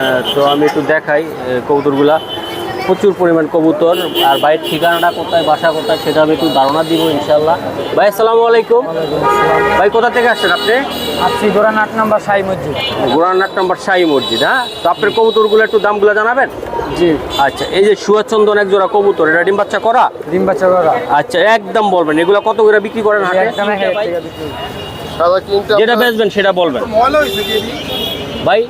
আহ, তো আমি একটু দেখাই কবুতরগুলা। প্রচুর পরিমাণ কবুতর আর বাইরের ঠিকানাটা কোথায় বাসা কোথায় সেটা আমি একটু ধারণা দিব ইনশাল্লাহ ভাই আসসালামু আলাইকুম। ভাই কোথা থেকে আসছেন আপনি? আসছি গোরান আট নম্বর সাই মসজিদ। গোরান্নাট নাম্বার শাহী মসজিদ হ্যাঁ? তো আপনার কবুতরগুলো একটু দামগুলো জানাবেন? জি। আচ্ছা এই যে সুয়াচন্দন এক জোড়া কবুতর এটা ডিম বাচ্চা করা? ডিম বাচ্চা করা। আচ্ছা একদম বলবেন এগুলো কত করে বিক্রি করেন যেটা বেচবেন সেটা বলবেন। ভাই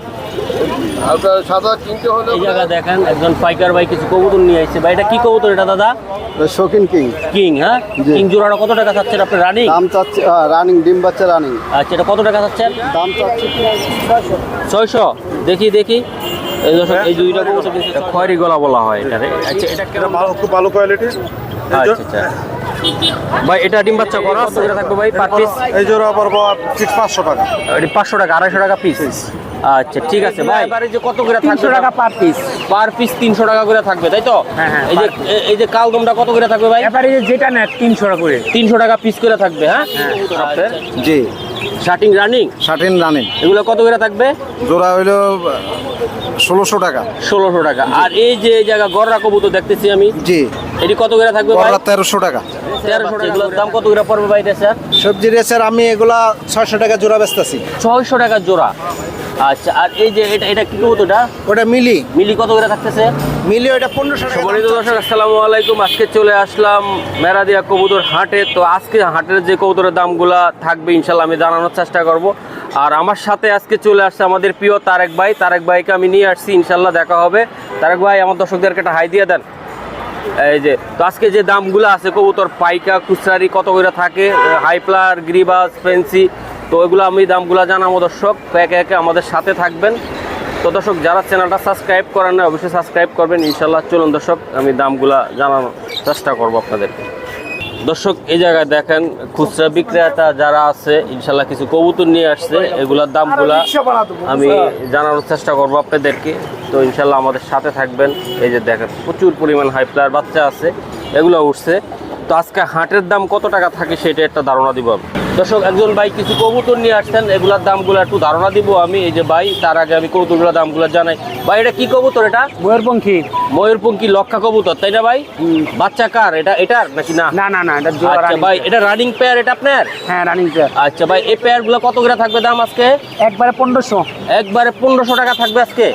আপনার সাদা কিনতে হলে এই জায়গা দেখেন একজন পাইকার ভাই কিছু কবুতর নিয়ে আসছে ভাই এটা কি কবুতর এটা দাদা? শৌখিন কিং। কিং হ্যাঁ? জি। কিং জোড়াটা কত টাকা চাচ্ছেন আপনি? রানিং? দাম চাচ্ছে রানিং ডিম বাচ্চা রানিং। আচ্ছা এটা কত টাকা চাচ্ছেন? দাম চাচ্ছে ছয়শো। দেখি দেখি। এই দর্শক এই দুইটা কবুতর কিন্তু খয়েরি গলা বলা হয় এটারে আচ্ছা এটা ভালো খুব ভালো কোয়ালিটির আচ্ছা আচ্ছা। ভাই এটা ডিম বাচ্চা করা কত করে থাকবে ভাই পার পিস এই জোড়া পড়ব টাকা। এটি পাঁচশো টাকা আড়াইশো টাকা পিস আচ্ছা ঠিক আছে ভাই। এবারে যে কত করে থাকবে 300 টাকা পার পিস পার পিস তিনশো টাকা করে থাকবে তাই তো? হ্যাঁ, হ্যাঁ, এই যে এই যে কালদমটা কত করে থাকবে ভাই? এবারে যেটা নেয় তিনশো টাকা করে। তিনশো টাকা পিস করে থাকবে হ্যাঁ? আপনার জি। শার্টিং রানিং শার্টিন রানিং এগুলো কত করে থাকবে? জোড়া হইল ষোলোশো টাকা। ষোলোশো টাকা। আর এই যে এই জায়গা গররা কবুতর দেখতেছি আমি জি। এটি কত করে থাকবে ভাই? বড়রা তেরোশো টাকা। তেরোশো টাকা। এগুলোর দাম কত করে পড়বে ভাই স্যার সবজি রেসের আমি এগুলা ছয়শো টাকা জোড়া বেচতেছি। ছয়শো টাকা জোড়া। আচ্ছা আর এই যে এটা এটা কি কবুতরটা? ওটা মিলি। মিলি কত করে থাকতেছে? মিলি ওটা পনেরোশো সম্মানিত দর্শক আসসালামু আলাইকুম। আজকে চলে আসলাম মেরাদিয়া কবুতর হাটে। তো আজকে হাটের যে কবুতরের দামগুলা থাকবে ইনশাল্লাহ আমি জানানোর চেষ্টা করব। আর আমার সাথে আজকে চলে আসছে আমাদের প্রিয় তারেক ভাই। তারেক ভাইকে আমি নিয়ে আসছি ইনশাল্লাহ দেখা হবে। তারেক ভাই আমার দর্শকদেরকে একটা হাই দিয়ে দেন। এই যে তো আজকে যে দামগুলো আছে কবুতর পাইকা খুচরারি কত করে থাকে? হাইপ্লার গ্রিবাস ফেন্সি তো ওইগুলো আমি দামগুলো জানাব দর্শক। তো একে একে আমাদের সাথে থাকবেন। তো দর্শক যারা চ্যানেলটা সাবস্ক্রাইব করেন না অবশ্যই সাবস্ক্রাইব করবেন। ইনশাল্লাহ চলুন দর্শক আমি দামগুলা জানানোর চেষ্টা করব আপনাদেরকে। দর্শক এই জায়গায় দেখেন খুচরা বিক্রেতা যারা আছে ইনশাল্লাহ কিছু কবুতর নিয়ে আসছে এগুলার দামগুলা আমি জানানোর চেষ্টা করব আপনাদেরকে। তো ইনশাল্লাহ আমাদের সাথে থাকবেন। এই যে দেখেন প্রচুর পরিমাণ হাই প্লেয়ার বাচ্চা আছে এগুলো উঠছে। তো আজকে হাটের দাম কত টাকা থাকে সেটা একটা ধারণা দিব আমি। দর্শক একজন ভাই কিছু কবুতর নিয়ে আসছেন এগুলার দামগুলো একটু ধারণা দিব আমি। এই যে ভাই তার আগে আমি কবুতরগুলোর দামগুলো জানাই। ভাই এটা কি কবুতর এটা? ময়ূরপঙ্খী। ময়ূরপঙ্খী লক্ষা কবুতর তাই না ভাই? বাচ্চা কার? এটা এটার নাকি না? না না না এটা জোড়া আচ্ছা ভাই এটা রানিং পেয়ার এটা আপনার? হ্যাঁ রানিং পেয়ার আচ্ছা ভাই এই পেয়ারগুলো কত করে থাকবে দাম আজকে? একবারে পনেরোশো। একবারে পনেরোশো টাকা থাকবে আজকে?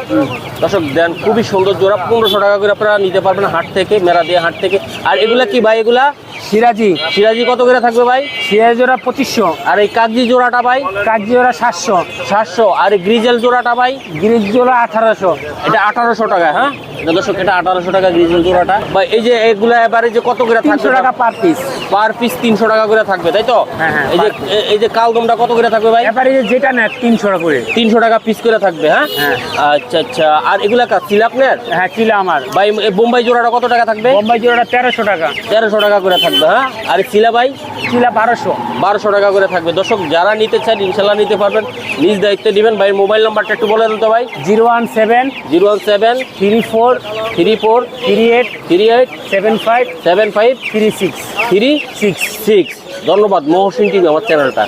দর্শক দেন খুবই সুন্দর জোড়া পনেরোশো টাকা করে আপনারা নিতে পারবেন হাট থেকে মেরা দিয়ে হাট থেকে। আর এগুলা কি ভাই এগুলা? সিরাজি। সিরাজি কত করে থাকবে ভাই? সিরাজি জোড়া পঁচিশশো। আর এই কাগজি জোড়াটা ভাই? কাজি জোড়া সাতশো। সাতশো। আর এই গ্রিজেল জোড়াটা ভাই? গ্রিজ জোড়া আঠারোশো। এটা আঠারোশো টাকা হ্যাঁ? দর্শক এটা আঠারোশো টাকা গ্রিজেল জোড়াটা। ভাই এই যে এগুলা এবারে যে কত করে থাকবে টাকা পার পিস। পার পিস তিনশো টাকা করে থাকবে তাই তো? হ্যাঁ, হ্যাঁ, এই যে এই যে কালদমটা কত করে থাকবে ভাই? এবারে যেটা নেয় তিনশো টাকা করে। তিনশো টাকা পিস করে থাকবে হ্যাঁ? হ্যাঁ। আচ্ছা আচ্ছা। আর এগুলা কাজ ছিল আপনার হ্যাঁ ছিল আমার ভাই বোম্বাই জোড়াটা কত টাকা থাকবে? বোম্বাই জোড়াটা তেরোশো টাকা। তেরোশো টাকা করে থাকবে হ্যাঁ? আর চিলা ভাই? ছিল বারোশো। বারোশো টাকা করে থাকবে। দর্শক যারা নিতে চান ইনশাল্লাহ নিতে পারবেন। নিজ দায়িত্বে নেবেন। ভাই মোবাইল নাম্বারটা একটু বলে দিতে ভাই। Zero one seven zero one seven three four three four three eight three eight seven five seven five three six three six six. ধন্যবাদ মহসিন টিভি আমার চ্যানেলটা।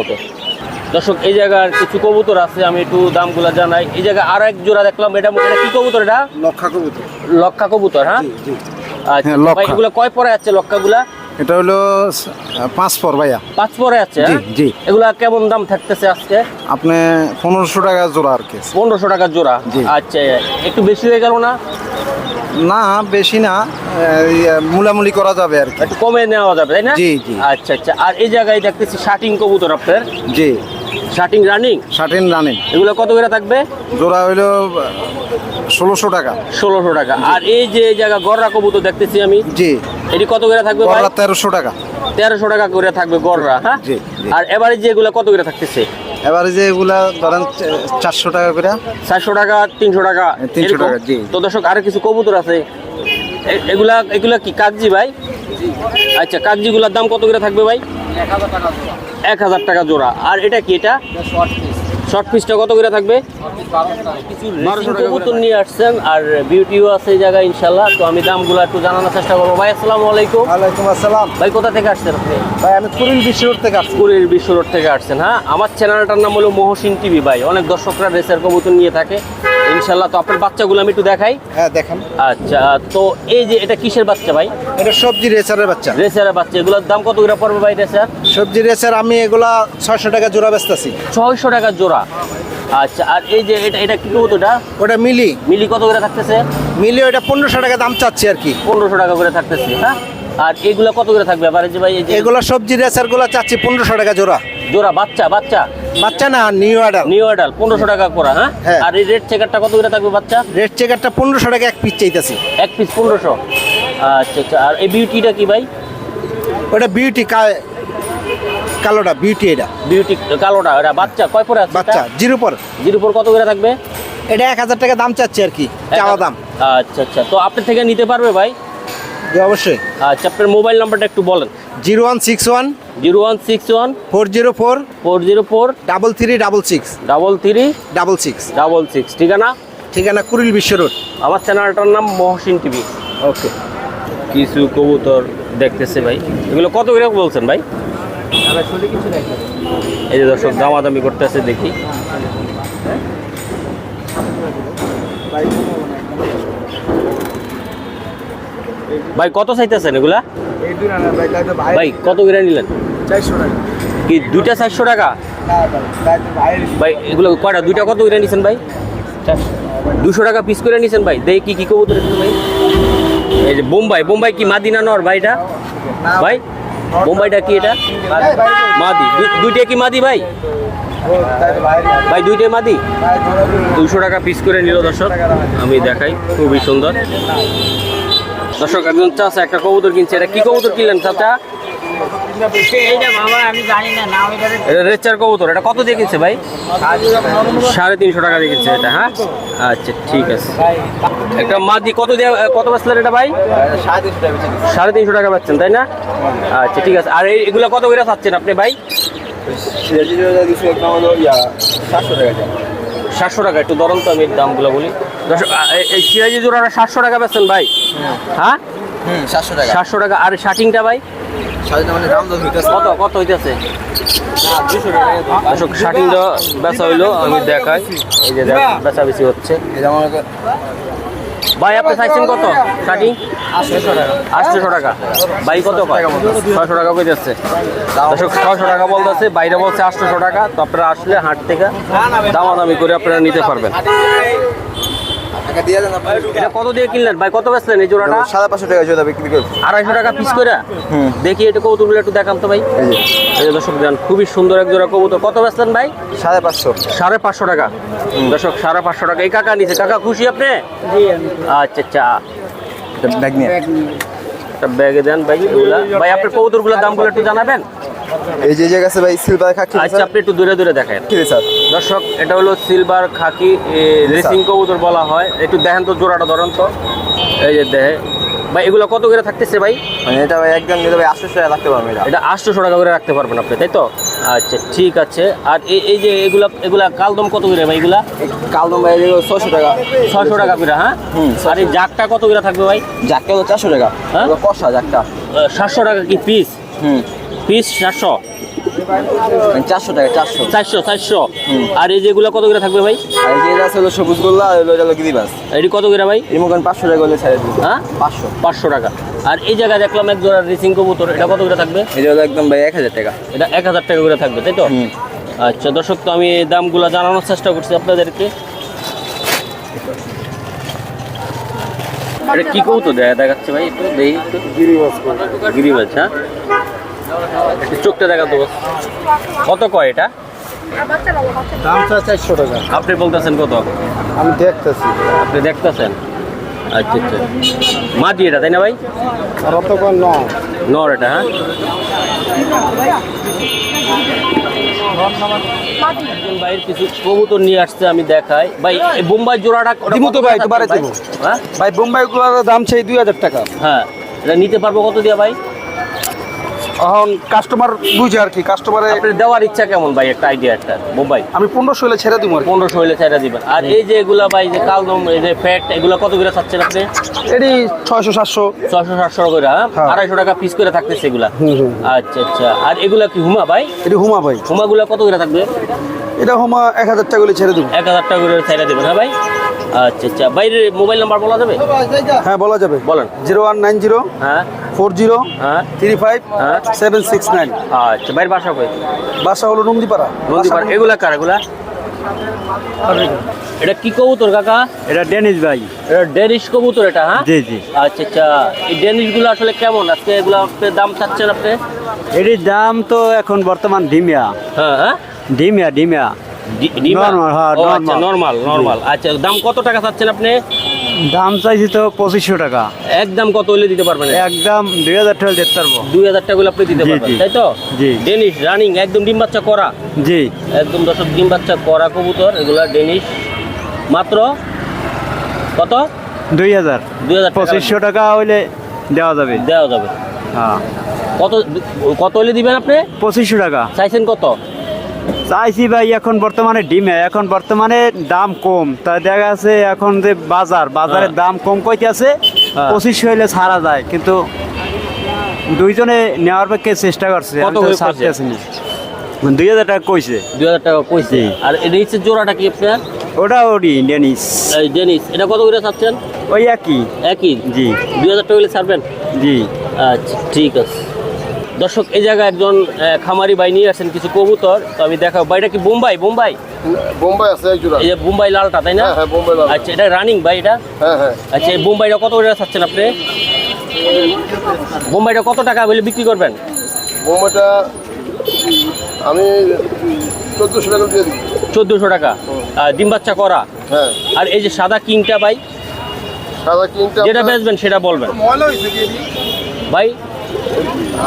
ওকে। দর্শক এই জায়গার কিছু কবুতর আছে আমি একটু দামগুলো জানাই। এই জায়গায় আর এক জোড়া দেখলাম। এটা কি কবুতর এটা? লক্ষা কবুতর। লক্ষা কবুতর হ্যাঁ? জি। হ্যাঁ, লক্ষা। এগুলো কয় পরে আছে লক্ষাগুলা? এটা হলো পাঁচ পর ভাইয়া। পাঁচ পরে আছে জি, হ্যাঁ? জি। এগুলা কেমন দাম থাকতেছে আজকে? আপনি পনেরোশো টাকা জোড়া আর কি পনেরোশো টাকা জোড়া? জি। আচ্ছা একটু বেশি হয়ে গেল না? না বেশি না মুলামুলি করা যাবে আর একটু কমে নেওয়া যাবে তাই না? জি, জি। আচ্ছা আচ্ছা। আর এই জায়গায় দেখতেছি শার্টিং কবুতর আপনার। জি। Shirting running? Shirting running. এগুলো কত করে থাকবে? জোড়া হইল ষোলোশো টাকা। ষোলোশো টাকা। আর এই যে এই জায়গা গররা কবুতর দেখতেছি আমি জি। এটি কত করে থাকবে ভাই? তেরোশো টাকা। তেরোশো টাকা করে থাকবে গররা হ্যাঁ? জি। আর এবারে যে এগুলো কত করে থাকতেছে? এবারে যে এগুলা ধরেন চারশো টাকা করে। চারশো টাকা তিনশো টাকা 300 এরকম। টাকা, জি। তো দর্শক আরও কিছু কবুতর আছে। এ- এগুলা এগুলা কি কাগজি ভাই? আচ্ছা কাগজিগুলার দাম কত করে থাকবে ভাই? এক হাজার টাকা জোড়া। আর এটা কি এটা? শর্ট পিসটা কত করে থাকবে? কিছু কবুতর নিয়ে আসছেন আর বিউটিও আছে এই জায়গায় ইনশাল্লাহ তো আমি দামগুলো একটু জানানোর চেষ্টা করব। ভাই আসসালামু আলাইকুম। ওয়ালাইকুম আসসালাম। ভাই কোথা থেকে আসছেন আপনি? ভাই আমি কুড়িল বিশ্ব রোড থেকে আসছি। পুরীর বিশ্ব রোড থেকে আসছেন হ্যাঁ? আমার চ্যানেলটার নাম হলো মহসিন টিভি ভাই। অনেক দর্শকরা রেসের কবুতর নিয়ে থাকে। ইনশাল্লাহ তো আপনার বাচ্চাগুলো আমি একটু দেখাই। হ্যাঁ দেখেন। আচ্ছা তো এই যে এটা কিসের বাচ্চা ভাই? এটা সবজি রেসারের বাচ্চা। রেসারের বাচ্চা। এগুলোর দাম কত করে পড়বে ভাই রেসার? সবজি রেসার আমি এগুলা ছয়শো টাকা জোড়া বেচতেছি। ছয়শো টাকা জোড়া। আচ্ছা আর এই যে এটা এটা কি কবুতরটা? ওটা মিলি। মিলি কত করে থাকতেছে? মিলি ওটা পনেরোশো টাকা দাম চাচ্ছি আর কি। পনেরোশো টাকা করে থাকতেছে হ্যাঁ? আর এগুলো কত করে থাকবে? আবার যে ভাই এগুলো সবজি রেসারগুলো চাচ্ছি পনেরোশো টাকা জোড়া। জোড়া বাচ্চা বাচ্চা? বাচ্চা না নিউ অর্ডার নিউ অ্যাডাল পনেরোশো টাকা করা হ্যাঁ? হ্যাঁ। আর এই রেড চেকারটা কত করে থাকবে বাচ্চা? রেড চেকারটা পনেরোশো টাকা এক পিস চাইতেছি। এক পিস পনেরোশো। আচ্ছা আচ্ছা আর এই বিউটিটা কি ভাই? ওটা বিউটি কালোটা বিউটি এটা। বিউটি কালোটা এটা বাচ্চা কয় পরে আছে বাচ্চা জিরো পর। জিরো উপর কত করে থাকবে? এটা এক হাজার টাকা দাম চাচ্ছি আর কি চাওয়া দাম। আচ্ছা আচ্ছা। তো আপনার থেকে নিতে পারবে ভাই? অবশ্যই। আচ্ছা আপনার মোবাইল নাম্বারটা একটু বলেন। Zero one six one zero one six one four zero four four zero four double three double six double three double six. Double six. ঠিকানা? ঠিকানা কুড়িল বিশ্ব রোড। আমার চ্যানেলটার নাম মহসিন টিভি। ওকে। কিছু কবুতর দেখতেছে ভাই। এগুলো কত করে বলছেন ভাই? এই যে দর্শক দামাদামি করতেছে দেখি। ভাই কত চাইতেছেন এগুলা? ভাই কত করে নিলেন? কি দুইটা চারশো টাকা? ভাই এগুলো কয়টা? দুইটা কত করে নিছেন ভাই? দুশো টাকা পিস করে নিছেন ভাই? দেখি কি কি কবুতর ভাই? এই যে বোম্বাই বোম্বাই কি মাদিনা নর ভাইটা ভাই। বোম্বাইটা কি এটা? মাদি। দুইটা কি মাদি ভাই? ভাই, দুইটাই মাদি? দুশো টাকা পিস করে নিল দর্শক। আমি দেখাই, খুবই সুন্দর। দর্শক, একজন চাষা একটা কবুতর কিনছে। এটা কি কবুতর কিনলেন চাচা? এটা রেচার কবুতর, এটা কত দিয়ে ভাই? সাড়ে তিনশো টাকা কিনছে এটা হ্যাঁ? আচ্ছা ঠিক আছে। একটা মাদি কত কত বেচলেন এটা ভাই? সাড়ে তিনশো টাকা পাচ্ছেন, তাই না? আচ্ছা ঠিক আছে। আর এগুলো কত করে চাচ্ছেন আপনি ভাই? সাতশো টাকা, একটু ধরুন তো আমি দামগুলো বলি। এই সিরাজি সাতশো টাকা বেচছেন ভাই। হ্যাঁ? সাতশো টাকা। সাতশো টাকা। আর শার্টিংটা ভাই? মানে কত কত হইতেছে? শার্টিংটা বেচা হইল আমি দেখাই। এই যে দেখ- বেচা বেশি হচ্ছে ভাই আপনি চাইছেন কত? শার্টিং? আটশোশো টাকা। ভাই কত ছয়শো টাকা যাচ্ছে ছয়শো টাকা বলতেছে বাইরে বলছে আটশোশো টাকা। তো আপনারা আসলে হাট থেকে দামাদামি করে আপনারা নিতে পারবেন। এটা কত দিয়ে কিনলেন? ভাই কত বেচলেন এই জোড়াটা? সাড়ে পাঁচশো টাকা জোড়া বিক্রি করছি। আড়াইশো টাকা পিস করে? দেখি এটা কবুতরগুলো একটু দেখান তো ভাই। এই যে। দর্শক দেন খুবই সুন্দর এক জোড়া কবুতর। কত বেচলেন ভাই? সাড়ে পাঁচশো। সাড়ে পাঁচশো টাকা। দর্শক সাড়ে পাঁচশো টাকা। এই কাকা নিছে। কাকা খুশি আপনি? আচ্ছা আচ্ছা। ব্যাগ নিয়ে। একটা ব্যাগে দেন ভাই এগুলা। ভাই আপনার কবুতরগুলোর দামগুলো একটু জানাবেন? এই যে জায়গা আছে ভাই সিলভার খাকি আচ্ছা আপনি একটু দূরে দূরে দেখেন। কি স্যার দর্শক এটা হলো সিলভার খাকি রেসিং কবুতর বলা হয়। একটু দেখেন তো জোড়াটা ধরেন তো। এই যে দেখে ভাই এগুলো কত করে থাকতেছে ভাই? মানে এটা ভাই একদম নিলে ভাই আটশো টাকা রাখতে পারব এটা। আটশোশো টাকা করে রাখতে পারবেন আপনি তাই তো? আচ্ছা ঠিক আছে। আর এই এই যে এগুলা এগুলা কালদম কত করে ভাই এগুলা? কালদম ভাই ছশো টাকা। ছশো টাকা করে হ্যাঁ? আর এই জাকটা কত করে থাকবে ভাই? জাকটা হলো চারশো টাকা। হ্যাঁ? কষা জাকটা সাতশো টাকা কি পিস হুম। পিস মানে চারশো টাকা চারশো। চারশো চারশো। আর এই যেগুলো কত করে থাকবে ভাই? আর এই যে আছে হলো সবুজ গোল্লা আর হলো এটা হলো গিরিবাস এটি কত করে ভাই? এই পাঁচশো টাকা হলে ছেড়ে দিই হ্যাঁ? পাঁচশো। পাঁচশো টাকা। আর এই জায়গায় দেখলাম এক জোড়া রেসিং কবুতর এটা কত করে থাকবে? এটা হলো একদম ভাই এক হাজার টাকা। এটা এক হাজার টাকা করে থাকবে তাই তো? আচ্ছা দর্শক তো আমি দামগুলো জানানোর চেষ্টা করছি আপনাদেরকে। এটা কি কবুতর? দেখা দেখাচ্ছে ভাই একটু দেখি একটু। গিরিবাজ হ্যাঁ? একটু চোখটা দেখা তো। কত কয় এটা? দাম চারশো টাকা। আপনি বলতেছেন কত? আমি দেখতেছি। আপনি দেখতেছেন? আচ্ছা আচ্ছা। মাটি এটা তাই না ভাই? অত কম নয়। নর এটা হ্যাঁ? ভাইয়ের কিছু কবুতর নিয়ে আসছে আমি দেখাই। ভাই বোম্বাই জোড়াটা ওটা তো ভাই, দুবারে? হ্যাঁ? ভাই বোম্বাই গুলোর দাম চাই দুই হাজার টাকা। হ্যাঁ। এটা নিতে পারব কত দিয়া ভাই? এখন কাস্টমার বুঝে আর কি কাস্টমারে দেওয়ার ইচ্ছা কেমন ভাই একটা আইডিয়া একটা? বোম্বাই আমি পনেরোশো হলে ছেড়ে দিব। পনেরোশো হইলে চাইরা দিবেন। আর এই যে এগুলা ভাই যে কালদম এই যে ফ্যাট এগুলা কত করে চাচ্ছেন আপনি? এটি ছয়শো সাতশো। ছশো সাতশো করে হ্যাঁ? হ্যাঁ। আড়াইশো টাকা পিস করে থাকতেছে এগুলা। হুম। আচ্ছা আচ্ছা। আর এগুলা কি হুমা ভাই? এটি হুমা ভাই। হুমাগুলা কত করে থাকবে? এটা হুমা এক হাজার টাকা হলে ছেড়ে দিব। এক হাজার টাকা করে চাইরা দেবেন হ্যাঁ ভাই? আচ্ছা আচ্ছা। বাইরের মোবাইল নাম্বার বলা যাবে? হ্যাঁ বলা যাবে। বলেন। জিরো ওয়ান নাইন জিরো হ্যাঁ। ফোর জিরো হ্যাঁ। থ্রি ফাইভ হ্যাঁ। Seven six nine. আচ্ছা বাইরের বাসা কই? বাসা হলো নন্দীপাড়া। নন্দীপাড়া। এগুলা কার এগুলা? এটা কি কবুতর কাকা? এটা ডেনিস ভাই। এটা ডেনিশ কবুতর এটা হ্যাঁ? জি জি। আচ্ছা আচ্ছা। এই ডেনিশগুলো আসলে কেমন? আজকে এগুলো আপনি দাম চাচ্ছেন আপনি? এটির দাম তো এখন বর্তমান ডিমিয়া। হ্যাঁ হ্যাঁ। ডিমিয়া ডিমিয়া। হ্যাঁ, আচ্ছা normal। নর্মাল নর্মাল আচ্ছা দাম কত টাকা চাচ্ছেন আপনি? দাম চাইছি তো পঁচিশশো টাকা। একদম কত হলে দিতে পারবেন? একদম দুই হাজার টাকা দিতে পারব। দুই হাজার টাকা আপনি দিতে পারবেন তাই তো? জি। ডেনিশ রানিং একদম ডিম বাচ্চা করা। জি। একদম দশক ডিম বাচ্চা করা কবুতর এগুলা ডেনিশ মাত্র কত? দুই হাজার। দুই হাজার পঁচিশশো টাকা হইলে দেওয়া যাবে। দেওয়া যাবে। হ্যাঁ। কত কত হলে দিবেন আপনি? পঁচিশশো টাকা। চাইছেন কত? চাইছি ভাই এখন বর্তমানে ডিমে এখন বর্তমানে দাম কম। তা দেখা যাচ্ছে এখন যে বাজার বাজারের হ্যাঁ। দাম কম কইতে আছে পঁচিশ পঁচিশশো হইলে ছাড়া যায়। কিন্তু দুইজনে নেওয়ার পক্ষে চেষ্টা করছে। দুই হাজার টাকা কইছে। দুই হাজার টাকা কইছে? আর এটা হচ্ছে জোড়াটা কি আপনার? ওটা ওটি ডেনিস। এই ডেনিস। এটা কত করে ছাড়ছেন? ওই একই। একই? জি। দুই হাজার টাকা হলে ছাড়বেন? জি। আচ্ছা ঠিক আছে। দর্শক এই জায়গায় একজন খামারি ভাই নিয়ে আসেন কিছু কবুতর। তো আমি দেখাবো ভাইটা কি বোম্বাই? বোম্বাই? বোম্বাই আছে জোড়া। এই যে বোম্বাই লালটা তাই না? হ্যাঁ হ্যাঁ বোম্বাই লাল। আচ্ছা এটা রানিং ভাই এটা? হ্যাঁ হ্যাঁ। আচ্ছা এই বোম্বাইটা কত করে চাচ্ছেন আপনি? বোম্বাইটা কত টাকা বলে বিক্রি করবেন? বোম্বাইটা আমি চোদ্দোশো টাকা দিয়ে দিই। চোদ্দোশো টাকা। আর ডিম বাচ্চা করা? হ্যাঁ। আর এই যে সাদা কিংটা ভাই? সাদা কিনতে যেটা বেচবেন সেটা বলবেন। এটি? ভাই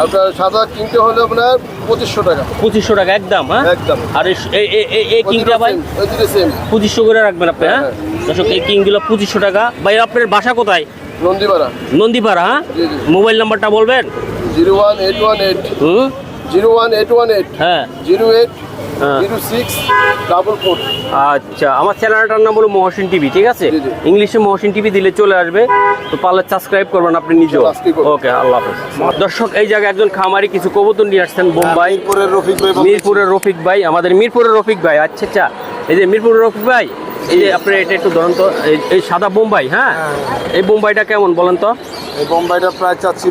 আপনার সাদা কিনতে হলে আপনার পঁচিশশো টাকা। পঁচিশশো টাকা একদম হ্যাঁ? একদম। আর এই- কিংটা ভাই? পঁচিশশো করে রাখবেন আপনি হ্যাঁ? হ্যাঁ। দর্শক এই কিংগুলো পঁচিশশো টাকা। ভাই আপনার বাসা কোথায়? নন্দীপাড়া। নন্দীপাড়া হ্যাঁ। মোবাইল নাম্বারটা বলবেন? Zero one eight one eight. হুম? Zero one eight one eight. হ্যাঁ। জিরো এইট হ্যাঁ। আচ্ছা আমার চ্যানেলটার নাম হলো মহসিন টিভি ঠিক আছে। ইংলিশে মহসিন টিভি দিলে চলে আসবে তো পারলে সাবস্ক্রাইব করবেন আপনি নিজেও। ওকে আল্লাহ হাফেজ। দর্শক এই জায়গায় একজন খামারি কিছু কবুতর নিয়ে আসছেন বোম্বাই মিরপুরের রফিক ভাই মিরপুরের রফিক ভাই আমাদের মিরপুরের রফিক ভাই। আচ্ছা আচ্ছা এই যে মিরপুরের রফিক ভাই এই যে আপনার এটা একটু ধরুন তো এই- সাদা বোম্বাই হ্যাঁ? এই বোম্বাইটা কেমন বলেন তো? এই বোম্বাইটা প্রায় চাচ্ছি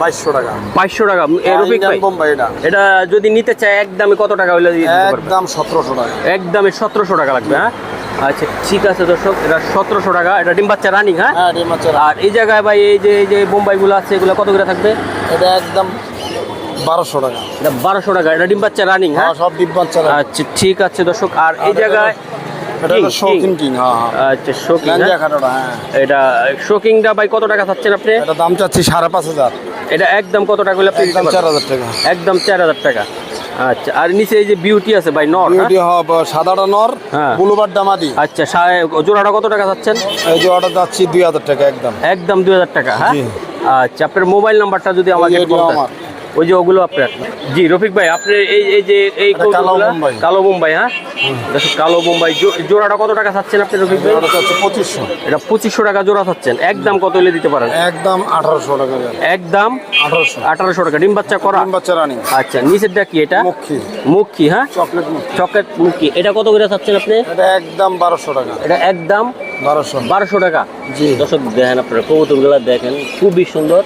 বাইশশো টাকা। বাইশশো টাকা। এই রফিক ভাই বোম্বাই এটা। যদি নিতে চায় একদমে কত টাকা হলে একদম সতেরোশো টাকা। একদমে সতেরোশো টাকা লাগবে হ্যাঁ? আচ্ছা ঠিক আছে দর্শক এটা সতেরোশো টাকা। এটা ডিম বাচ্চা রানিং হ্যাঁ? হ্যাঁ আর এই জায়গায় ভাই এই যে এই যে বোম্বাইগুলো আছে এগুলো কত করে থাকবে? এটা একদম বারোশো টাকা। এটা বারোশো টাকা। এটা ডিম বাচ্চা রানিং হ্যাঁ? হ্যাঁ সব ডিম বাচ্চা আচ্ছা ঠিক আছে দর্শক। আর এই জায়গায় এটা। কিং আচ্ছা শোকিং শোকিংটা ভাই কত টাকা চাচ্ছেন আপনি? এটা দাম চাচ্ছি সাড়ে পাঁচ হাজার। এটা একদম কত টাকা হলে আপনি একদম চার হাজার টাকা। একদম চার হাজার টাকা। আচ্ছা আর নিচে এই যে বিউটি আছে ভাই নর হ্যাঁ? বিউটি হব সাদাটা নর হ্যাঁ। বুলুবার দামাদি আচ্ছা জোড়াটা কত টাকা এই যাচ্ছি দুই হাজার টাকা একদম। একদম দুই হাজার টাকা হ্যাঁ? আচ্ছা আপনার মোবাইল নাম্বারটা যদি আমাকে বলতেন। ওই যে ওগুলো আপনার। জি রফিক ভাই আপনি এই এই যে এই কালো বোম্বাই। হ্যাঁ? কালো বোম্বাই। জোড়াটা কত টাকা চাচ্ছেন আপনি রফিক ভাই? পঁচিশশো। এটা পঁচিশশো টাকা জোড়া চাচ্ছেন। একদম কত হলে দিতে পারেন? একদম আঠারোশো টাকা একদম আঠারোশো। আঠারোশো টাকা। ডিম বাচ্চা করা? ডিম বাচ্চা রানি। আচ্ছা নিচেরটা কি এটা? মুখী। মুখী হ্যাঁ? চকলেট মুখ। চকলেট মুখী। এটা কত করে চাচ্ছেন আপনি? এটা একদম বারোশো টাকা। এটা একদম বারোশো। বারোশো টাকা। জি। দর্শক দেখেন আপনারা কবুতরগুলো দেখেন খুবই সুন্দর।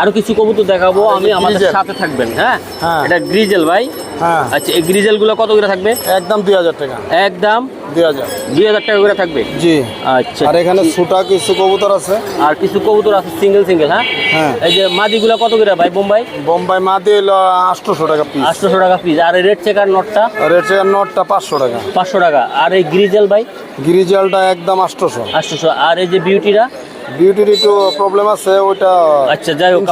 আরও কিছু কবুতর দেখাবো আমি আমাদের। সাথে থাকবেন হ্যাঁ? হ্যাঁ। এটা গ্রিজেল ভাই। হ্যাঁ। আচ্ছা এই গ্রিজেলগুলো কত করে থাকবে? একদম দুই হাজার টাকা। একদম দুই হাজার। দুই হাজার টাকা করে থাকবে? জি। আচ্ছা আর এখানে সুটা কিছু কবুতর আছে। আর কিছু কবুতর আছে সিঙ্গেল সিঙ্গেল হ্যাঁ? হ্যাঁ। এই যে মাদিগুলো কত করে ভাই বোম্বাই? বোম্বাই মাদি হলো আটশোশো টাকা পিস আটশোশো টাকা পিস আর এই রেড চেকার নটটা আর এর নটটা পাঁচশো টাকা। পাঁচশো টাকা। আর এই গ্রিজেল ভাই? গিরিজালটা একদম আটশোশো। আটশোশো। আর এই যে বিউটিটা বিউটির একটু প্রবলেম আছে ওইটা আচ্ছা যাই হোক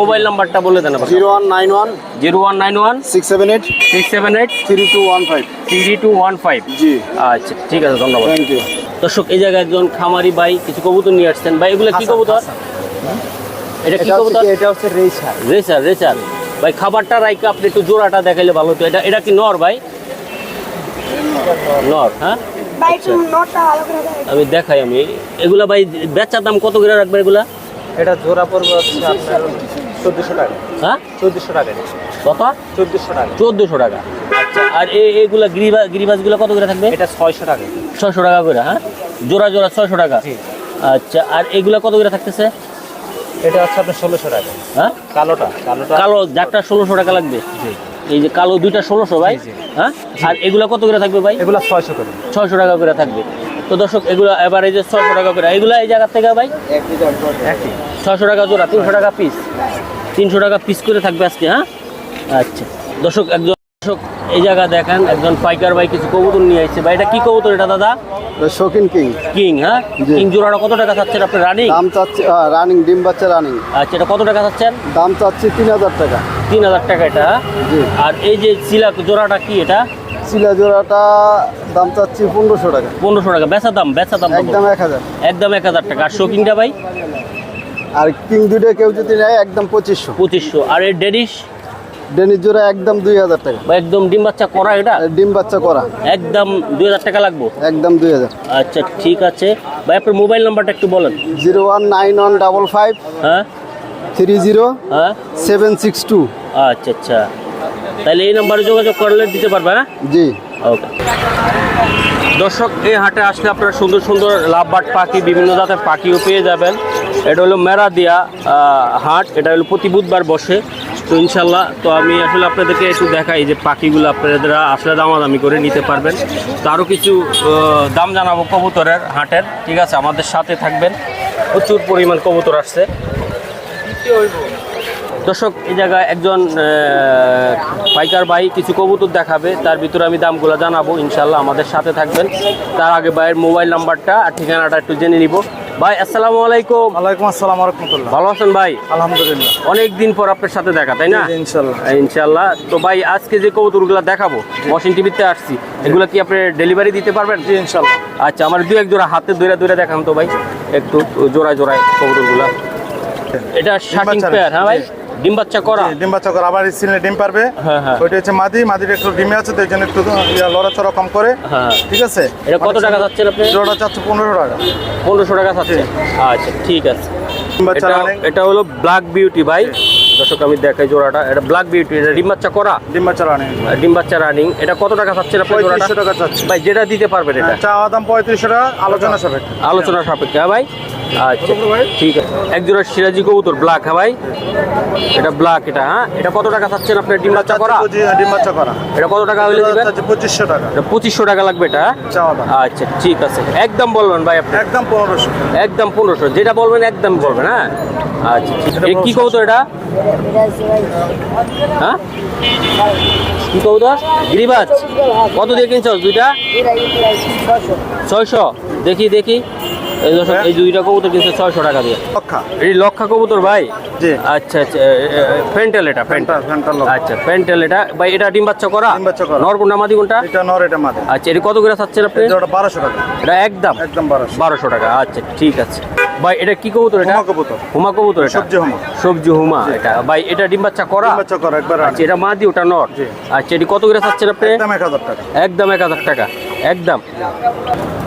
মোবাইল নাম্বারটা বলে দেন zero one nine one zero one nine one six seven eight six seven eight three two one five three two one five জি। আচ্ছা ঠিক আছে ধন্যবাদ। থ্যাংক ইউ দর্শক এই জায়গায় একজন খামারি ভাই কিছু কবুতর নিয়ে আসছেন। ভাই এগুলো কি কবুতর? এটা কি কবুতর? এটা হচ্ছে রেসার। Racer racer. ভাই খাবারটা রাইকে আপনি একটু জোড়াটা দেখাইলে ভালো হতো। এটা এটা কি নর ভাই? নর হ্যাঁ? দেয় আমি দেখাই আমি। এগুলা ভাই বেচার দাম কত করে রাখবে এগুলা? এটা জোড়া পড়বে হচ্ছে আপনার চোদ্দোশো টাকা। হ্যাঁ? চোদ্দোশো টাকা। কত? চোদ্দোশো টাকা। চোদ্দোশো টাকা। আচ্ছা। আর এগুলা গিরিবা গিরিবাজগুলো কত করে থাকবে? এটা ছয়শো টাকা। ছয়শো টাকা করে হ্যাঁ? জোড়া জোড়া ছয়শো টাকা। আচ্ছা আর এগুলা কত করে থাকতেছে? এটা হচ্ছে আপনার ষোলোশো টাকা। হ্যাঁ? কালোটা কালোটা। কালো যারটা ষোলোশো টাকা লাগবে। এই যে কালো দুইটা ষোলোশো ভাই। হ্যাঁ? আর এগুলা কত করে থাকবে ভাই? এগুলো ছয়শো করে। ছয়শো টাকা করে থাকবে। তো দর্শক এগুলো এবার এই যে ছয়শো টাকা করে এগুলো এই জায়গার থেকে ভাই? ছয়শো টাকা জোড়া তিনশো টাকা পিস তিনশো টাকা পিস করে থাকবে আজকে হ্যাঁ? আচ্ছা। দর্শক একজন দর্শক এই জায়গা দেখেন একজন পাইকার ভাই কিছু কবুতর নিয়ে আসছে ভাই এটা কি কবুতর এটা দাদা? শৌখিন কিং। কিং হ্যাঁ? কিং জোড়াটা কত টাকা চাচ্ছেন আপনি রানিং? দাম চাচ্ছি রানিং ডিম বাচ্চা রানিং। আচ্ছা এটা কত টাকা চাচ্ছেন? দাম চাচ্ছি তিন হাজার টাকা। তিন হাজার টাকা এটা হ্যাঁ? আর এই যে সিলা জোড়াটা কি এটা? চিলা জোড়াটা দাম চাচ্ছি পনেরোশো টাকা। পনেরোশো টাকা বেচা দাম বেচা দাম একদম এক হাজার। একদম এক হাজার টাকা। আর শোকিংটা ভাই? আর কিং দুটো কেউ যদি নেয় একদম পঁচিশশো। পঁচিশশো। আর এই ডেনিশ? ডেনির জোড়া একদম দুই হাজার টাকা। একদম ডিম বাচ্চা করা এটা? ডিম বাচ্চা করা। একদম দুই হাজার টাকা লাগবো? একদম দুই হাজার। আচ্ছা ঠিক আছে। ভাই আপনার মোবাইল নাম্বারটা একটু বলেন। Zero one nine one double five হ্যাঁ? থ্রি জিরো হ্যাঁ? Seven six two. আচ্ছা আচ্ছা। তাহলে এই নাম্বারে যোগাযোগ করলে দিতে পারবে হ্যাঁ? জি। ওকে। দর্শক এই হাটে আসলে আপনারা সুন্দর সুন্দর লাভবাট পাখি বিভিন্ন জাতের পাখিও পেয়ে যাবেন। এটা হলো মেরাদিয়া হাট। এটা হলো প্রতি বুধবার বসে। তো ইনশাল্লাহ, তো আমি আসলে আপনাদেরকে একটু দেখাই যে পাখিগুলো আপনারা আসলে দামাদামি করে নিতে পারবেন। তো আরও কিছু দাম জানাব কবুতরের হাটের, ঠিক আছে? আমাদের সাথে থাকবেন। প্রচুর পরিমাণ কবুতর আসছে। দর্শক, এই জায়গায় একজন পাইকার ভাই কিছু কবুতর দেখাবে, তার ভিতরে আমি দামগুলো জানাব, ইনশাল্লাহ আমাদের সাথে থাকবেন। তার আগে ভাইয়ের মোবাইল নাম্বারটা আর ঠিকানাটা একটু জেনে নিব। ভাই আসসালামু আলাইকুম। ওয়ালাইকুম আসসালাম রহমতুল্লাহ ভালো আছেন ভাই? আলহামদুলিল্লাহ। অনেক দিন পর আপনার সাথে দেখা তাই না? ইনশাল্লাহ ইনশাআল্লাহ। তো ভাই আজকে যে কবুতরগুলো দেখাবো ওয়াশিং টিভিতে আসছি এগুলো কি আপনি ডেলিভারি দিতে পারবেন? জি ইনশাআল্লাহ। আচ্ছা আমার দু এক জোড়া হাতে ধরে ধরে দেখান তো ভাই একটু জোড়ায় জোড়ায় কবুতরগুলো। এটা শার্টিং পেয়ার হ্যাঁ ভাই। ডিম বাচ্চা করা? ডিম বাচ্চা করে। আবার সিলে ডিম পারবে। হ্যাঁ, হ্যাঁ। ওইটা হচ্ছে মাদি। মাদির একটু ডিমে আছে তো এই জন্য একটু লড়াচড়া কম করে। হ্যাঁ ঠিক আছে? এটা কত টাকা যাচ্ছেন আপনি? জোড়া চাচ্ছে পনেরো টাকা। পনেরোশো টাকা থাকছে আচ্ছা ঠিক আছে। এটা হলো ব্ল্যাক বিউটি ভাই। দর্শক আমি দেখাই জোড়াটা। এটা ব্ল্যাক বিউটি এটা ডিম বাচ্চা করা? ডিম বাচ্চা রানিং ডিম বাচ্চা রানিং এটা কত টাকা থাকছে আপনার জোড়াটা? টাকা চাচ্ছি ভাই যেটা দিতে পারবেন এটা। চাওয়া দাম পঁয়ত্রিশশো টাকা আলোচনা সাপেক্ষে। আলোচনা সাপেক্ষে হ্যাঁ ভাই? আচ্ছা ঠিক আছে। এক জোড়া সিরাজি কবুতর ব্ল্যাক হ্যাঁ ভাই? এটা ব্ল্যাক এটা হ্যাঁ? এটা কত টাকা চাচ্ছেন আপনার ডিম বাচ্চা করা? ডিম বাচ্চা করা। এটা কত টাকা হইলে দিবেন? পঁচিশশো টাকা। এটা পঁচিশশো টাকা লাগবে এটা হ্যাঁ? আচ্ছা ঠিক আছে। একদম বলবেন ভাই আপনি। একদম পনেরোশো। একদম পনেরোশো যেটা বলবেন একদম বলবেন হ্যাঁ? আচ্ছা ঠিক। কি কবুতর এটা? হ্যাঁ? কি কবুতর? গিরিবাজ। কত দিয়ে কিনছ? দুইটা? ছয়শো। দেখি দেখি। এই দর্শক, এই দুইটা কবুতর কিনছে ছয়শো টাকা দিয়ে। লক্ষা। এই লক্ষা কবুতর ভাই? জি। আচ্ছা আচ্ছা ফেন্টেল এটা ফেন্টেল ফ্যান্টাল আচ্ছা ফেন্টেল এটা। ভাই এটা ডিম বাচ্চা করা? ডিম বাচ্চা করা। নর কোনটা মাদি কোনটা এটা নর এটা মাদি। আচ্ছা এটা কত করে চাচ্ছেন আপনি? এটা বারোশো টাকা। এটা একদম একদম বারোশো। বারোশো টাকা। আচ্ছা ঠিক আছে। ভাই এটা কি কবুতর এটা? হুমা কবুতর। হুমা কবুতর এটা? সবজি হুমা। সবজি হুমা এটা। ভাই এটা ডিম বাচ্চা করা? ডিম বাচ্চা করা একবার আচ্ছা এটা মাদি ওটা নর। আচ্ছা এটি কত করে চাচ্ছেন আপনি? একদম এক হাজার টাকা। একদম এক হাজার টাকা। একদম।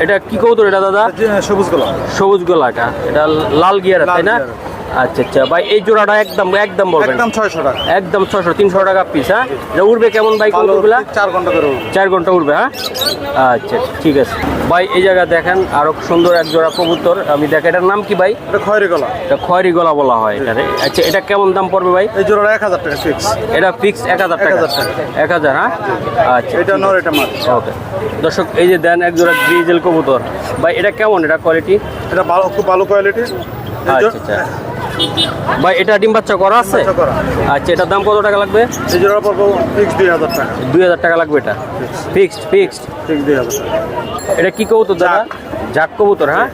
এটা কি কবুতর এটা দাদা? সবুজ গোলাপ। সবুজ গোলা এটা। এটা লাল গিয়ার তাই না। আচ্ছা আচ্ছা। ভাই এই জোড়াটা একদম একদম বলবেন। একদম ছয়শো টাকা। একদম ছশো তিনশো টাকা পিস হ্যাঁ? এটা উঠবে কেমন ভাই কবুতরগুলা চার ঘণ্টা করে উঠবে। চার ঘণ্টা উঠবে হ্যাঁ? আচ্ছা ঠিক আছে। ভাই এই জায়গা দেখেন আরও সুন্দর এক জোড়া কবুতর। আমি দেখ এটার নাম কি ভাই? এটা খয়েরি গলা। এটা খয়েরি গলা বলা হয় এটারে আচ্ছা এটা কেমন দাম পড়বে ভাই? এই জোড়া এক হাজার টাকা ফিক্স এটা ফিক্স এক হাজার টাকা। 1000 টাকা। এক হাজার হ্যাঁ? আচ্ছা এটা নর এটা মাদি ওকে। দর্শক এই যে দেন এক জোড়া গ্রিজেল কবুতর। ভাই এটা কেমন? এটা কোয়ালিটি এটা ভালো খুব ভালো কোয়ালিটি আচ্ছা আচ্ছা। ভাই এটা ডিম বাচ্চা করা আছে? আচ্ছা এটার দাম কত টাকা লাগবে? এই জোড়া পড়ব ফিক্স দুই হাজার টাকা। দুই হাজার টাকা লাগবে এটা? ফিক্সড ফিক্সড ফিক্স দুই হাজার এটা কি কবুতর দাদা? জাক কবুতর হ্যাঁ?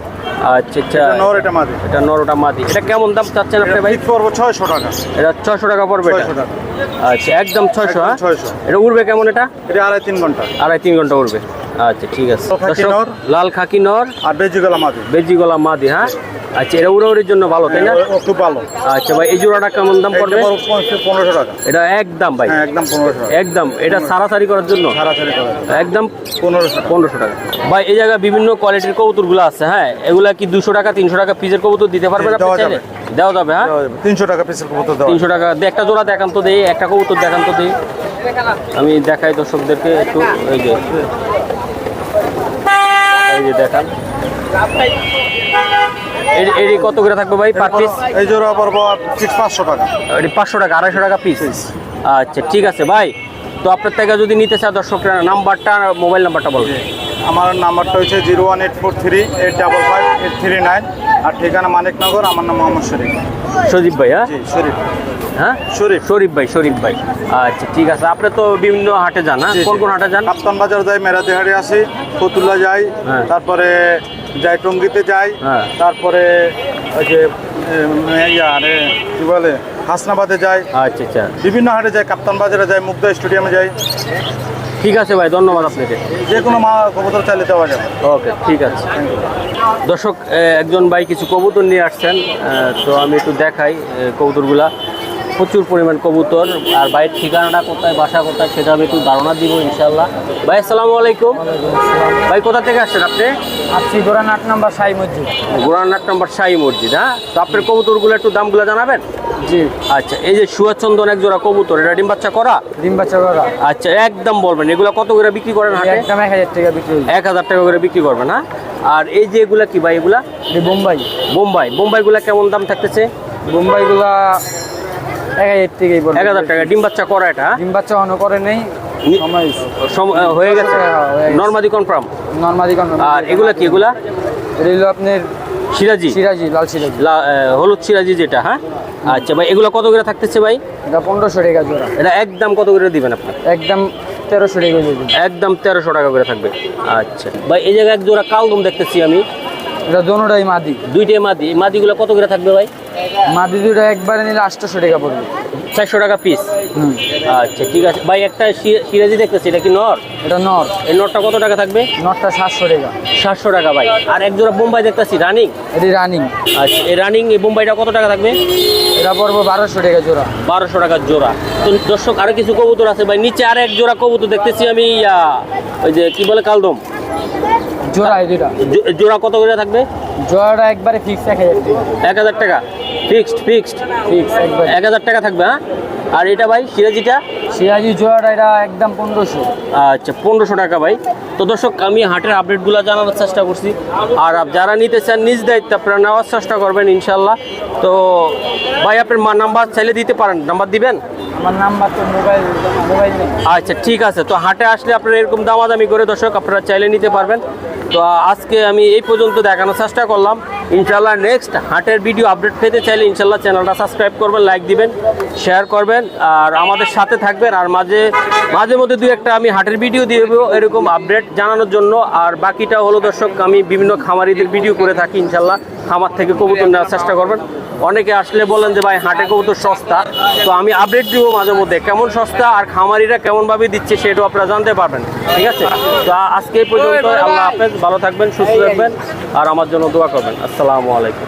আচ্ছা আচ্ছা। এটা নর এটা মাদি। এটা মাদি। এটা কেমন দাম চাচ্ছেন আপনি ভাই? পড়ব ছয়শো টাকা। এটা ছশো টাকা পড়বে এটা? 600 টাকা। আচ্ছা একদম ছয়শো হ্যাঁ? ছয়শো। এটা উড়বে কেমন এটা? এটা আড়াই তিন ঘণ্টা। আড়াই তিন ঘণ্টা উড়বে। আচ্ছা ঠিক আছে। লাল খাকি নর। আর বেজি গলা মাদি। বেজি গলা মাদি হ্যাঁ? আচ্ছা এটা উড়াউড়ির জন্য ভালো তাই না? খুব ভালো। আচ্ছা ভাই এই জোড়াটা কেমন দাম পড়বে? পনেরোশো টাকা। এটা একদম ভাই। হ্যাঁ একদম পনেরোশো একদম এটা সারাসারি করার জন্য? করে একদম পনেরোশো পনেরোশো টাকা। ভাই এই জায়গায় বিভিন্ন কোয়ালিটির কবুতরগুলো আছে হ্যাঁ? এগুলা কি দুশো টাকা তিনশো টাকা পিসের কবুতর দিতে পারবেন আপনি চাইলে? দেওয়া যাবে হ্যাঁ? তিনশো টাকা পিসের কবুতর দেওয়া তিনশো টাকা। একটা জোড়া দেখান তো দেই একটা কবুতর দেখান তো দেই আমি দেখাই দর্শকদেরকে একটু এই যে। এই যে দেখান। এর কত করে থাকবে ভাই পার পিস এই জোড়া পড়ব পাঁচশো টাকা। এটি পাঁচশো টাকা আড়াইশো টাকা পিস আচ্ছা ঠিক আছে ভাই। তো আপনার থেকে যদি নিতে চায় দর্শকরা নাম্বারটা মোবাইল নাম্বারটা বলবেন আমার নাম্বারটা হচ্ছে zero one eight four three eight double five eight three nine. আর ঠিকানা মানিকনগর আমার নাম মোহাম্মদ শরীফ। সজীব ভাই হ্যাঁ? শরীফ। হ্যাঁ? শরীফ। শরীফ ভাই শরীফ ভাই। আচ্ছা ঠিক আছে। আপনি তো বিভিন্ন হাটে যান হ্যাঁ। কোন কোন হাটে যান? কাপ্তান বাজার যাই মেরাদিহাড়ি আসি ফতুল্লা যাই হ্যাঁ। তারপরে যাই টঙ্গিতে যাই হ্যাঁ। তারপরে ওই যে আরে কি বলে হাসনাবাদে যাই। আচ্ছা আচ্ছা। বিভিন্ন হাটে যাই কাপ্তান বাজারে যাই মুগ্ধা স্টেডিয়ামে যাই। ঠিক আছে ভাই ধন্যবাদ আপনাকে। যে কোনো মা কবুতর চাইলে দেওয়া যাবে। ওকে ঠিক আছে। দর্শক একজন ভাই কিছু কবুতর নিয়ে আসছেন তো আমি একটু দেখাই কবুতরগুলা। প্রচুর পরিমাণ কবুতর আর ভাইয়ের ঠিকানাটা কোথায় বাসা কোথায় সেটা আমি একটু ধারণা দিব ইনশাল্লাহ ভাই আসসালামু আলাইকুম। ভাই কোথা থেকে আসছেন আপনি? আসছি গোরান আট নম্বর সাই মসজিদ। গোরানাট নম্বর সাই মসজিদ হ্যাঁ? তো আপনার কবুতরগুলো একটু দামগুলো জানাবেন? জি। আচ্ছা এই যে সুয়াচন্দন এক জোড়া কবুতর এটা ডিম বাচ্চা করা? ডিম বাচ্চা করা। আচ্ছা একদম বলবেন এগুলো কত করে বিক্রি করেন হাটে? একদম এক হাজার টাকা বিক্রি এক হাজার টাকা করে বিক্রি করবেন হ্যাঁ? আর এই যে এগুলা কি ভাই এগুলা? বোম্বাই। বোম্বাই। বোম্বাইগুলা কেমন দাম থাকতেছে? বোম্বাইগুলা এক হাজার টাকা। ডিম বাচ্চা করা এটা হ্যাঁ? ডিম বাচ্চা করে নেই হয়ে গেছে? হ্যাঁ, গেছে। নর্মাদি কনফার্ম আর এগুলা কি এগুলা? এটা হলো আপনার সিরাজি? সিরাজি লাল সিরাজি। হলুদ সিরাজি যেটা হ্যাঁ? আচ্ছা ভাই এগুলা কত করে থাকতেছে ভাই? এটা পনেরোশো টাকা জোড়া। এটা একদম কত করে দিবেন আপনি? একদম তেরোশো টাকা একদম তেরোশো টাকা করে থাকবে। আচ্ছা। ভাই এই জায়গায় এক জোড়া কালদম দেখতেছি আমি। এটা দোনোটাই মাদি। দুইটাই মাদি। মাদিগুলো কত করে থাকবে ভাই? মাদি দুটো একবারে নিলে আটশোশো টাকা পড়বে। চারশো টাকা পিস আচ্ছা ঠিক আছে। ভাই একটা সিরাজি দেখতেছি এটা কি নর? এটা নর। এই নরটা কত টাকা থাকবে? নরটা সাতশো টাকা। সাতশো টাকা ভাই। আর এক জোড়া বোম্বাই দেখতেছি রানিং এটি রানিং আচ্ছা এই রানিং এই বোম্বাইটা কত টাকা থাকবে? এটা পড়ব বারোশো টাকা জোড়া। বারোশো টাকা জোড়া। তো দর্শক আরও কিছু কবুতর আছে ভাই। নিচে আর এক জোড়া কবুতর দেখতেছি আমি ওই যে কি বলে কালদম? জোড়া এই জো- জোড়া কত করে থাকবে? জোড়াটা একবারে ফিক্স এক হাজার টাকা। এক হাজার টাকা। ফিক্সড ফিক্সড ফিক্স একবার। এক হাজার টাকা থাকবে হ্যাঁ? আর এটা ভাই সিরাজিটা? সিরাজি জোড়াটা এটা একদম পনেরোশো। আচ্ছা পনেরোশো টাকা ভাই। তো দর্শক আমি হাটের আপডেটগুলো জানানোর চেষ্টা করছি। আর যারা নিতে চান নিজ দায়িত্ব আপনারা নেওয়ার চেষ্টা করবেন ইনশাল্লাহ তো ভাই আপনার মা নাম্বার চাইলে দিতে পারেন। নাম্বার দিবেন? আমার নাম্বার তো মোবাইল মোবাইল আচ্ছা ঠিক আছে। তো হাটে আসলে আপনারা এরকম দামাদামি করে দর্শক আপনারা চাইলে নিতে পারবেন। তো আজকে আমি এই পর্যন্ত দেখানোর চেষ্টা করলাম। ইনশাল্লাহ নেক্সট হাটের ভিডিও আপডেট পেতে চাইলে ইনশাল্লাহ চ্যানেলটা সাবস্ক্রাইব করবেন লাইক দিবেন শেয়ার করবেন, আর আমাদের সাথে থাকবেন, আর মাঝে মাঝে মধ্যে দু একটা আমি হাটের ভিডিও দিয়ে দেবো এরকম আপডেট জানানোর জন্য। আর বাকিটা হলো দর্শক, আমি বিভিন্ন খামারিদের ভিডিও করে থাকি ইনশাল্লাহ খামার থেকে কবুতর নেওয়ার চেষ্টা করবেন। অনেকে আসলে বলেন যে, ভাই, হাটে কবুতর সস্তা। তো আমি আপডেট দিব মাঝে মধ্যে কেমন সস্তা আর খামারিরা কেমনভাবে দিচ্ছে সেটাও আপনারা জানতে পারবেন, ঠিক আছে? তো আজকে পর্যন্ত আল্লাহ হাফেজ, ভালো থাকবেন, সুস্থ থাকবেন আর আমার জন্য দোয়া করবেন। আসসালামু আলাইকুম।